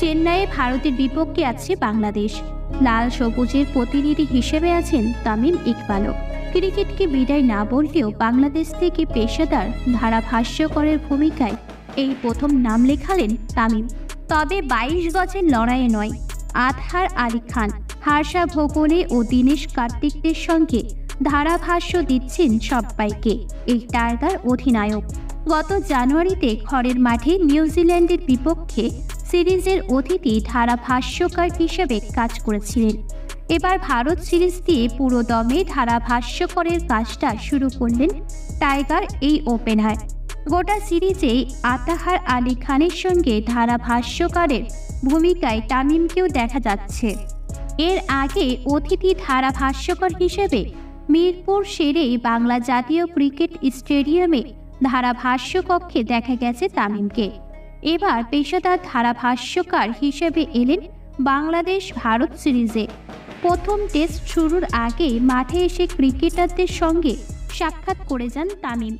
চেন্নাইয়ে ভারতের বিপক্ষে আছে বাংলাদেশ। লাল সবুজের প্রতিনিধি হিসেবে আছেন তামিম ইকবালও। ক্রিকেটকে বিদায় না বললেও বাংলাদেশ থেকে পেশাদার, ধারাভাষ্যকরের ভূমিকায় এই প্রথম নাম লেখালেন তামিম। তবে বাইশ গজের লড়াইয়ে নয়, আতহার আলী খান হার্ষা ভোগলে ও দীনেশ কার্তিকদের সঙ্গে ধারাভাষ্য দিচ্ছেন সব্বাইকে, এই টার্গার অধিনায়ক। গত জানুয়ারিতে ঘরের মাঠে নিউজিল্যান্ডের বিপক্ষে সিরিজের অতিথি ধারাভাষ্যকার হিসেবে কাজ করেছিলেন। এবার ভারত সিরিজ দিয়ে পুরো দমে ধারাভাষ্যকরের কাজটা শুরু করলেন টাইগার এই ওপেনার। গোটা সিরিজে আতাহার আলী খানের সঙ্গে ধারাভাষ্যকারের ভূমিকায় তামিমকেও দেখা যাচ্ছে। এর আগে অতিথি ধারাভাষ্যকর হিসেবে মিরপুর সেরে বাংলা জাতীয় ক্রিকেট স্টেডিয়ামে ধারাভাষ্য কক্ষে দেখা গেছে তামিমকে। এবার পেশাদার ধারাভাষ্যকার হিসেবে এলেন বাংলাদেশ ভারত সিরিজে। প্রথম টেস্ট শুরুর আগে মাঠে এসে ক্রিকেটারদের সঙ্গে সাক্ষাৎ করে যান তামিম।